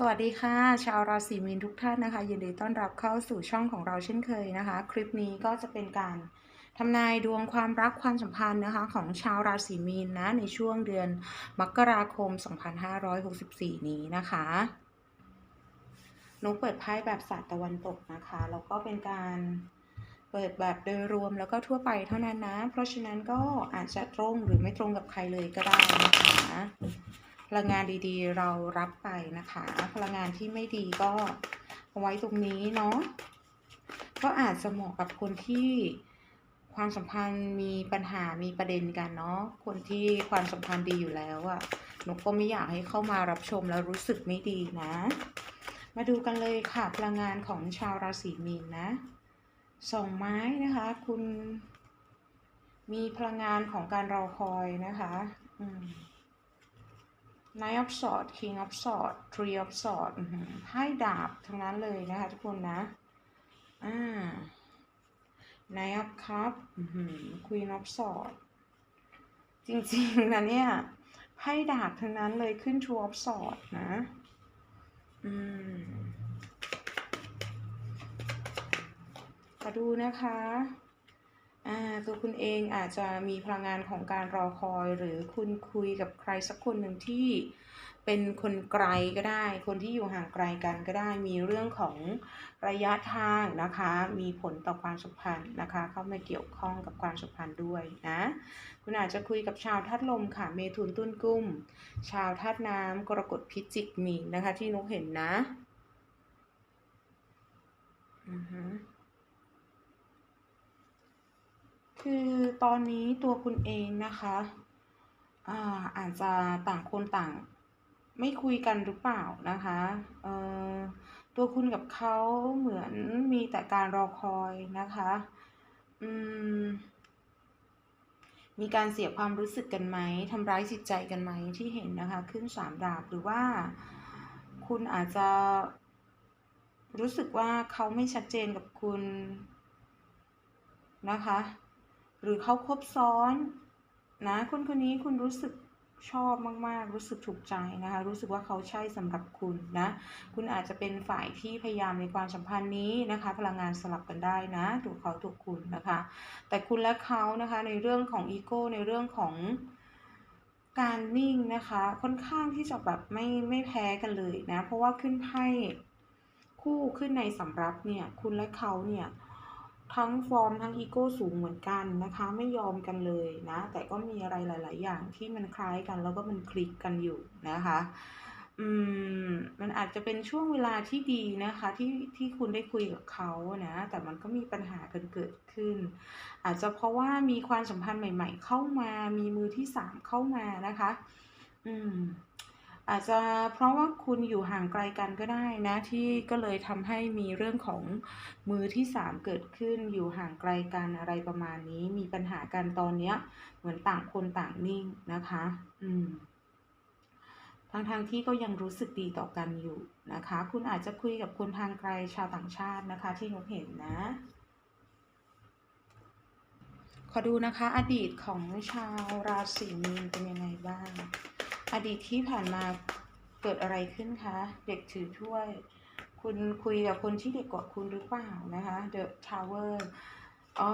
สวัสดีค่ะ ชาวราศีมีนทุกท่านนะคะ ยินดีต้อนรับเข้าสู่ช่องของเราเช่นเคยนะคะ คลิปนี้ก็จะเป็นการทำนายดวงความรักความสัมพันธ์นะคะของชาวราศีมีนนะในช่วงเดือนมกราคม 2564 นี้นะคะนุกเปิดไพ่แบบศาสตร์ตะวันตกนะคะแล้วก็เป็นการเปิดแบบโดยรวมแล้วก็ทั่วไปเท่านั้นนะ เพราะฉะนั้นก็อาจจะตรงหรือไม่ตรงกับใครเลยก็ได้นะคะ พลังงานดีๆ เรารับไปนะคะ พลังงานที่ไม่ดีก็เอาไว้ตรงนี้เนาะก็อาจจะเหมาะกับคนที่ความสัมพันธ์มีปัญหามีประเด็นกันเนาะคนที่ความสัมพันธ์ดีอยู่แล้วอะหนกก็ไม่อยากให้เข้ามารับชมแล้วรู้สึกไม่ดีนะ มาดูกันเลยค่ะพลังงานของชาวราศีมีนนะสองไม้นะคะ คุณ มีพลังงานของการรอคอยนะคะ อืม Knight of Swords King of Swords Three of Swords อื้อหือไพ่ดาบทั้งนั้นเลยนะคะ ทุกคนนะ อ่า Knight of Cup อื้อหือ Queen of Swords จริงๆนะเนี่ยไพ่ดาบทั้งนั้นเลยขึ้น Two of Swords นะ อืมขอดูนะคะอ่า ตัวคุณเองอาจจะมีพลังงานของการรอคอย หรือคุณคุยกับใครสักคนหนึ่งที่เป็นคนไกลก็ได้ คนที่อยู่ห่างไกลกันก็ได้ มีเรื่องของระยะทางนะคะ มีผลต่อความสัมพันธ์นะคะ เข้ามาเกี่ยวข้องกับความสัมพันธ์ด้วยนะ คุณอาจจะคุยกับชาวธาตุลมค่ะ เมถุนตุ้นกุ้ม ชาวธาตุน้ำกรกฎพิจิกมีนนะคะที่นกเห็นนะ อือฮึ คือตอนนี้ตัวคุณเองนะคะอ่าอาจจะต่างคนต่างไม่คุยกันหรือเปล่านะคะเอ่อตัวคุณกับเขาเหมือนมีแต่การรอคอยนะคะอืมมีการเสียความรู้สึกกันไหมทำร้ายจิตใจกันไหมที่เห็นนะคะขึ้นสามดาบหรือว่าคุณอาจจะรู้สึกว่าเขาไม่ชัดเจนกับคุณนะคะ หรือเขาครบซ้อนนะคนคนนี้คุณรู้สึกชอบมาก ๆ รู้สึกถูกใจนะคะ รู้สึกว่าเขาใช่สำหรับคุณนะ คุณอาจจะเป็นฝ่ายที่พยายามในความสัมพันธ์นี้นะคะ พลังงานสลับกันได้นะ ถูกเขาถูกคุณนะคะ แต่คุณและเขานะคะในเรื่องของอีโก้ในเรื่องของการนิ่งนะคะ ค่อนข้างที่จะแบบไม่ไม่แพ้กันเลยนะ เพราะว่าขึ้นไพ่คู่ขึ้นในสำรับเนี่ย คุณและเขาเนี่ย ทั้งฟอร์มทั้งอีโก้สูงเหมือนกันนะคะ ไม่ยอมกันเลยนะ แต่ก็มีอะไรหลาย ๆ อย่างที่มันคล้ายกันแล้วก็มันคลิกกันอยู่นะคะอืมมันอาจจะเป็นช่วงเวลาที่ดีนะคะ ที่ที่คุณได้คุยกับเขานะ แต่มันก็มีปัญหากันเกิดขึ้น อาจจะเพราะว่ามีความสัมพันธ์ใหม่ ๆ เข้ามามีมือที่สามเข้ามานะคะ อืม อาจจะเพราะว่าคุณอยู่ห่างไกลกันก็ได้นะ ที่ก็เลยทำให้มีเรื่องของมือที่สามเกิดขึ้นอยู่ห่างไกลกันอะไรประมาณนี้ มีปัญหากันตอนเนี้ยเหมือนต่างคนต่างนิ่งนะคะ อืมทั้งทางที่ก็ยังรู้สึกดีต่อกันอยู่นะคะ คุณอาจจะคุยกับคนทางไกลชาวต่างชาตินะคะ ที่นกเห็นนะ ขอดูนะคะ อดีตของชาวราศีมีนเป็นยังไงบ้าง อดีตที่ผ่านมาเกิดอะไรขึ้นคะ เด็กถือถ้วย คุณคุยกับคนที่เด็กกว่าคุณหรือเปล่านะคะ The Tower อ๋อ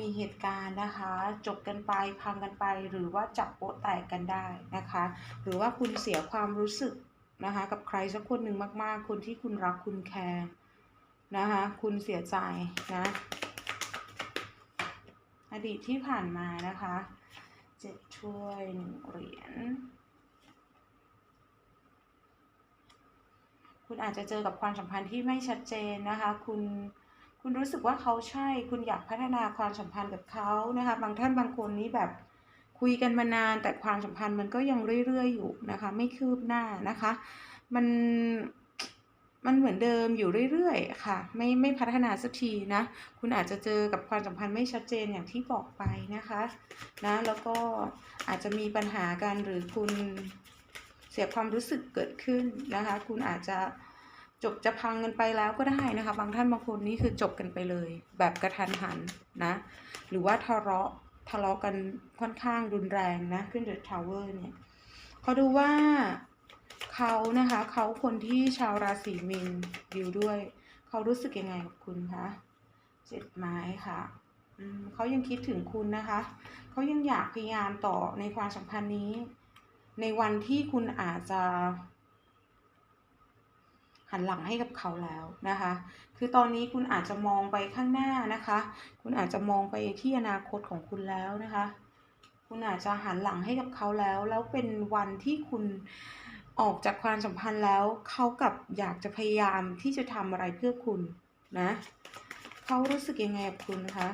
มีเหตุการณ์นะคะ จบกันไปพังกันไป หรือว่าจับโป๊ะแตกกันได้นะคะ หรือว่าคุณเสียความรู้สึกนะคะ กับใครสักคนหนึ่งมาก ๆ คนที่คุณรักคุณแคร์นะคะ คุณเสียใจนะ อดีตที่ผ่านมานะคะ เจ็ดถ้วยหนึ่งเหรียญ คุณอาจจะเจอกับความสัมพันธ์ที่ไม่ชัดเจนนะคะ คุณคุณรู้สึกว่าเขาใช่ คุณอยากพัฒนาความสัมพันธ์กับเขานะคะ บางท่านบางคนนี้แบบคุยกันมานานแต่ความสัมพันธ์มันก็ยังเรื่อยๆอยู่นะคะ ไม่คืบหน้านะคะ มันมันเหมือนเดิมอยู่เรื่อยๆ ค่ะ ไม่ไม่พัฒนาสักทีนะ คุณอาจจะเจอกับความสัมพันธ์ไม่ชัดเจนอย่างที่บอกไปนะคะนะแล้วก็อาจจะมีปัญหากันหรือคุณ สียความรู้สึกเกิดขึ้นนะคะ คุณอาจจะจบจะพังกันไปแล้วก็ได้นะคะ บางท่านบางคนนี่คือจบกันไปเลย แบบกระทันหันนะ หรือว่าทะเลาะทะเลาะกันค่อนข้างรุนแรงนะ ขึ้นเดอะทาวเวอร์เนี่ยเขาดูว่าเขานะคะเขาคนที่ชาวราศีมีนดิวด้วย เขารู้สึกยังไงกับคุณคะเจ็ดไม้ค่ะเขายังคิดถึงคุณนะคะ เขายังอยากพยายามต่อในความสัมพันธ์นี้ ในวันที่คุณอาจจะหันหลังให้กับเขาแล้วนะคะ คือตอนนี้คุณอาจจะมองไปข้างหน้านะคะ คุณอาจจะมองไปที่อนาคตของคุณแล้วนะคะ คุณอาจจะหันหลังให้กับเขาแล้ว แล้วเป็นวันที่คุณออกจากความสัมพันธ์แล้ว เขากับอยากจะพยายามที่จะทำอะไรเพื่อคุณนะ เขารู้สึกยังไงกับคุณคะ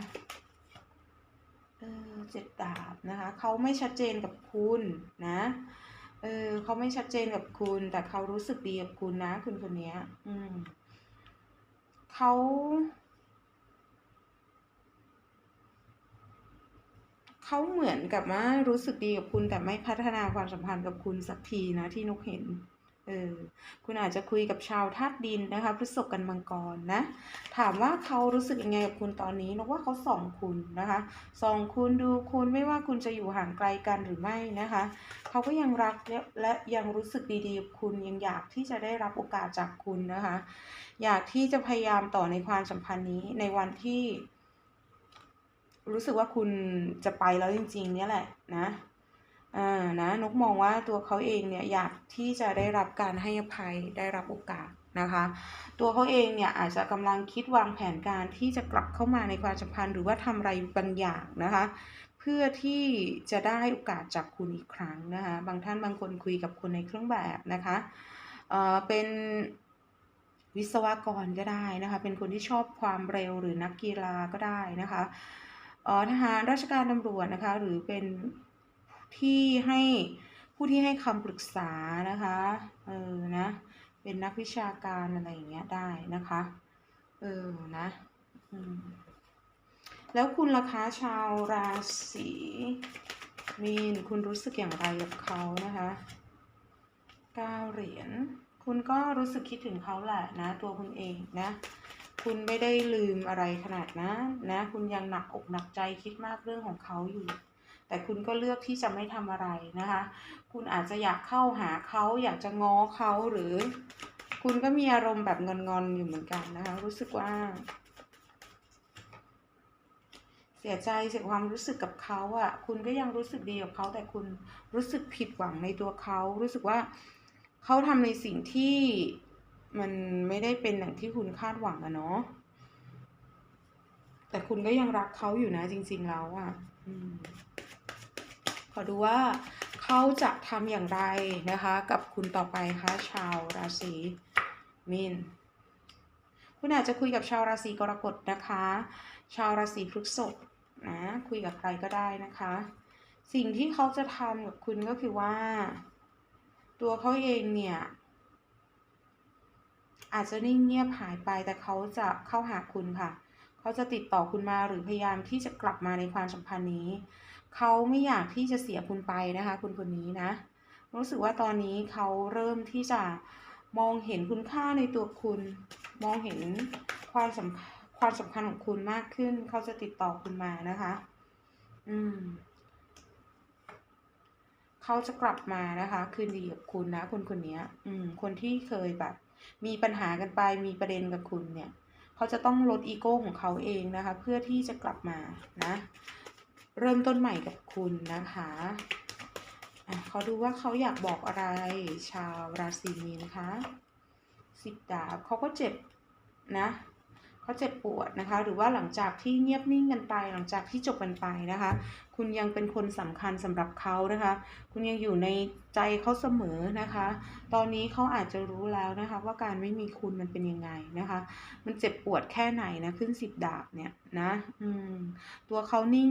เออเจ็ดดาบนะคะเขาไม่ชัดเจนกับคุณนะเออเขาไม่ชัดเจนกับคุณ แต่เขารู้สึกดีกับคุณนะ คุณคนเนี้ยอืมเขาเขาเหมือนกับว่ารู้สึกดีกับคุณแต่ไม่พัฒนาความสัมพันธ์กับคุณสักทีนะที่นกเห็น เออคุณอาจจะคุยกับชาวธาตุดินนะคะพฤษภกันมังกรนะ ถามว่าเขารู้สึกยังไงกับคุณตอนนี้นกว่าเขาส่องคุณนะคะส่องคุณดูคุณไม่ว่าคุณจะอยู่ห่างไกลกันหรือไม่นะคะ เขาก็ยังรักและและยังรู้สึกดีๆกับคุณยังอยากที่จะได้รับโอกาสจากคุณนะคะ อยากที่จะพยายามต่อในความสัมพันธ์นี้ในวันที่ รู้สึกว่าคุณจะไปแล้วจริง ๆ เนี่ยแหละนะ อ่านะนกมองว่าตัวเขาเองเนี่ยอยากที่จะได้รับการให้อภัยได้รับโอกาสนะคะ ตัวเขาเองเนี่ยอาจจะกำลังคิดวางแผนการที่จะกลับเข้ามาในความสัมพันธ์หรือว่าทำอะไรบางอย่างนะคะ เพื่อที่จะได้โอกาสจากคุณอีกครั้งนะคะบางท่านบางคนคุยกับคนในเครื่องแบบนะคะเอ่อเป็นวิศวกรก็ได้นะคะเป็นคนที่ชอบความเร็วหรือนักกีฬาก็ได้นะคะเอ่อทหารราชการตำรวจนะคะหรือเป็น ที่ให้ผู้ที่ให้คำปรึกษานะคะ เออ นะ เป็นนักวิชาการอะไรอย่างเงี้ยได้นะคะ เออ นะอืมแล้วคุณล่ะคะชาวราศีมีนคุณรู้สึกอย่างไรกับเขานะคะก้าเหรียญคุณก็รู้สึกคิดถึงเขาแหละนะ ตัวคุณเองนะ คุณไม่ได้ลืมอะไรขนาดนั้นนะ คุณยังหนักอกหนักใจคิดมากเรื่องของเขาอยู่ แต่คุณก็เลือกที่จะไม่ทำอะไรนะคะ คุณอาจจะอยากเข้าหาเขาอยากจะง้อเขาหรือ คุณก็มีอารมณ์แบบงอนๆอยู่เหมือนกันนะคะ รู้สึกว่า เสียใจเสียความรู้สึกกับเขาอะ่ะ คุณก็ยังรู้สึกดีกับเขาแต่คุณรู้สึกผิดหวังในตัวเขารู้สึกว่าเขาทำในสิ่งที่มันไม่ได้เป็นอย่างที่คุณคาดหวังอะเนาะแต่คุณก็ยังรักเขาอยู่นะจริง ๆ แล้วอะ่ะอืม ขอดูว่าเขาจะทำอย่างไรนะคะ กับคุณต่อไปคะชาวราศีมีนคุณอาจจะคุยกับชาวราศีกรกฎนะคะ ชาวราศีพฤษภนะคุยกับใครก็ได้นะคะ สิ่งที่เขาจะทำกับคุณก็คือว่า ตัวเขาเองเนี่ยอาจจะนิ่งเงียบหายไปแต่เขาจะเข้าหาคุณค่ะ เขาจะติดต่อคุณมาหรือพยายามที่จะกลับมาในความสัมพันธ์นี้ เขาไม่อยากที่จะเสียคุณไปนะคะ คุณคนนี้นะ รู้สึกว่าตอนนี้เขาเริ่มที่จะมองเห็นคุณค่าในตัวคุณ มองเห็นความสำคัญความสำคัญของคุณมากขึ้น เขาจะติดต่อคุณมานะคะ อืมเขาจะกลับมานะคะ คืนดีกับคุณนะ คนคนนี้อืม คนที่เคยแบบ มีปัญหากันไปมีประเด็นกับคุณเนี่ย เขาจะต้องลดอีโก้ของเขาเองนะคะ เพื่อที่จะกลับมานะ เริ่มต้นใหม่กับคุณนะคะะเขาดูว่าเขาอยากบอกอะไรชาวราศีมีนคะสิบดาบเขาก็เจ็บนะเขาเจ็บปวดนะคะ หรือว่าหลังจากที่เงียบนิ่งกันไป หลังจากที่จบกันไปนะคะ คุณยังเป็นคนสำคัญสำหรับเขานะคะ คุณยังอยู่ในใจเขาเสมอนะคะ ตอนนี้เขาอาจจะรู้แล้วนะคะ ว่าการไม่มีคุณมันเป็นยังไงนะคะ มันเจ็บปวดแค่ไหนนะขึ้นสิบดาบเนี่ยนะ อืมตัวเขานิ่ง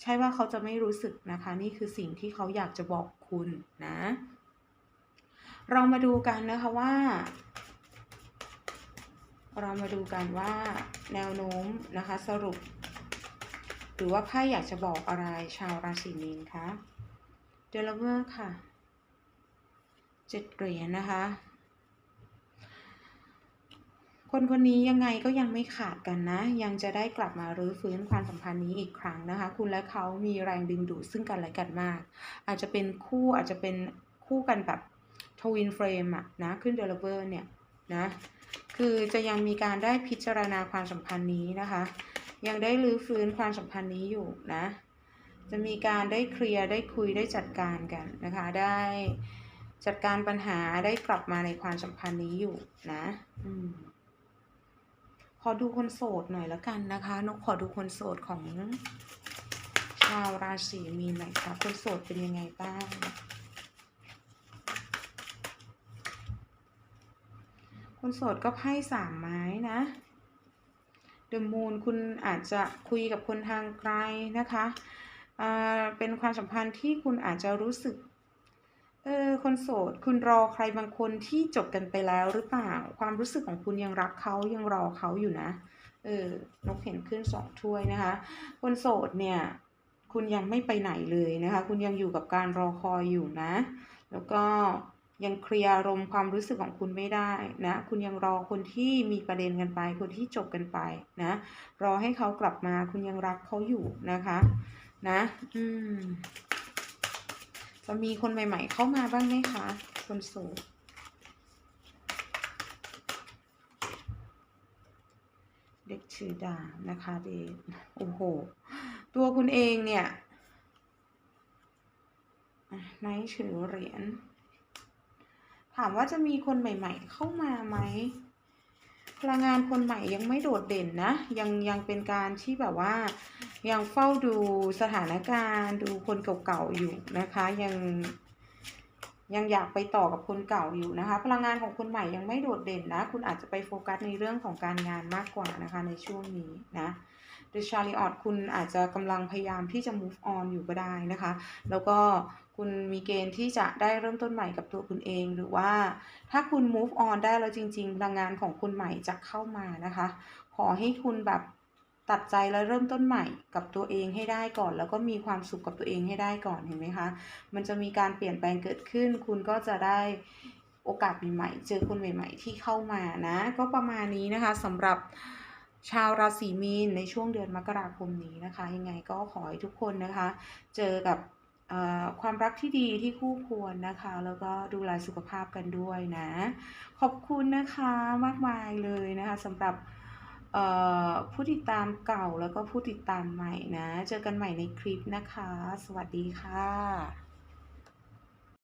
ใช่ว่าเขาจะไม่รู้สึกนะคะ นี่คือสิ่งที่เขาอยากจะบอกคุณนะ เรามาดูกันนะคะว่า เรามาดูกันว่าแนวโน้มนะคะสรุป หรือว่าไพ่อยากจะบอกอะไรชาวราศีมีนคะเดลเวอร์ค่ะเจ็ดเหรียญนะคะ คนคนนี้ยังไงก็ยังไม่ขาดกันนะ ยังจะได้กลับมารื้อฟื้นความสัมพันธ์นี้อีกครั้งนะคะ คุณและเขามีแรงดึงดูดซึ่งกันและกันมาก อาจจะเป็นคู่อาจจะเป็นคู่กันแบบทวินเฟรมอะนะขึ้นเดลเวอร์เนี่ยนะคือจะยังมีการได้พิจารณาความสัมพันธ์นี้นะคะ ยังได้รื้อฟื้นความสัมพันธ์นี้อยู่นะ จะมีการได้เคลียร์ได้คุยได้จัดการกันนะคะ ได้จัดการปัญหาได้กลับมาในความสัมพันธ์นี้อยู่นะ อืม อดูคนโสดหน่อยละกันนะคะนกขอดูคนโสดของชาวราศีมีนหน่อยค่ะคนโสดเป็นยังไงบ้าง คนโสดก็ไพ่สามไม้นะเดอะมูนคุณอาจจะคุยกับคนทางไกลนะคะเป็นความสัมพันธ์ที่คุณอาจจะรู้สึก เออคนโสดคุณรอใครบางคนที่จบกันไปแล้วหรือเปล่า ความรู้สึกของคุณยังรักเขายังรอเขาอยู่นะ เออนกเห็นขึ้นสองถ้วยนะคะ คนโสดเนี่ยคุณยังไม่ไปไหนเลยนะคะ คุณยังอยู่กับการรอคอยอยู่นะ แล้วก็ยังเคลียร์อารมณ์ความรู้สึกของคุณไม่ได้นะ คุณยังรอคนที่มีประเด็นกันไป คนที่จบกันไปนะ รอให้เขากลับมา คุณยังรักเขาอยู่นะคะ นะ อืม จะมีคนใหม่ ๆ เข้ามาบ้างไหมคะคนโสดเด็กถือดานะคะเด็กโอ้โห ตัวคุณเองเนี่ยอะไนท์ถือเหรียญ ถามว่าจะมีคนใหม่ ๆ เข้ามาไหมพลังงานคนใหม่ยังไม่โดดเด่นนะ ยังยังเป็นการที่แบบว่า ยังเฝ้าดูสถานการณ์ดูคนเก่าๆอยู่นะคะ ยังยังอยากไปต่อกับคนเก่าอยู่นะคะ พลังงานของคนใหม่ยังไม่โดดเด่นนะ คุณอาจจะไปโฟกัสในเรื่องของการงานมากกว่านะคะในช่วงนี้นะ The Chariot คุณอาจจะกำลังพยายามที่จะ move on อยู่ก็ได้นะคะ แล้วก็คุณมีเกณฑ์ที่จะได้เริ่มต้นใหม่กับตัวคุณเอง หรือว่าถ้าคุณ move on ได้แล้วจริง ๆ พลังงานของคุณใหม่จะเข้ามานะคะ ขอให้คุณแบบ ตัดใจแล้วเริ่มต้นใหม่กับตัวเองให้ได้ก่อน แล้วก็มีความสุขกับตัวเองให้ได้ก่อนเห็นไหมคะ มันจะมีการเปลี่ยนแปลงเกิดขึ้น คุณก็จะได้โอกาสใหม่ๆเจอคนใหม่ๆ ที่เข้ามานะ ก็ประมาณนี้นะคะสำหรับชาวราศีมีนในช่วงเดือนมกราคมนี้นะคะ ยังไงก็ขอให้ทุกคนนะคะ เจอกับความรักที่ดีที่คู่ควรนะคะ แล้วก็ดูแลสุขภาพกันด้วยนะ ขอบคุณนะคะมากมายเลยนะคะสำหรับ ผู้ติดตามเก่าแล้วก็ผู้ติดตามใหม่นะ เจอกันใหม่ในคลิปนะคะ สวัสดีค่ะ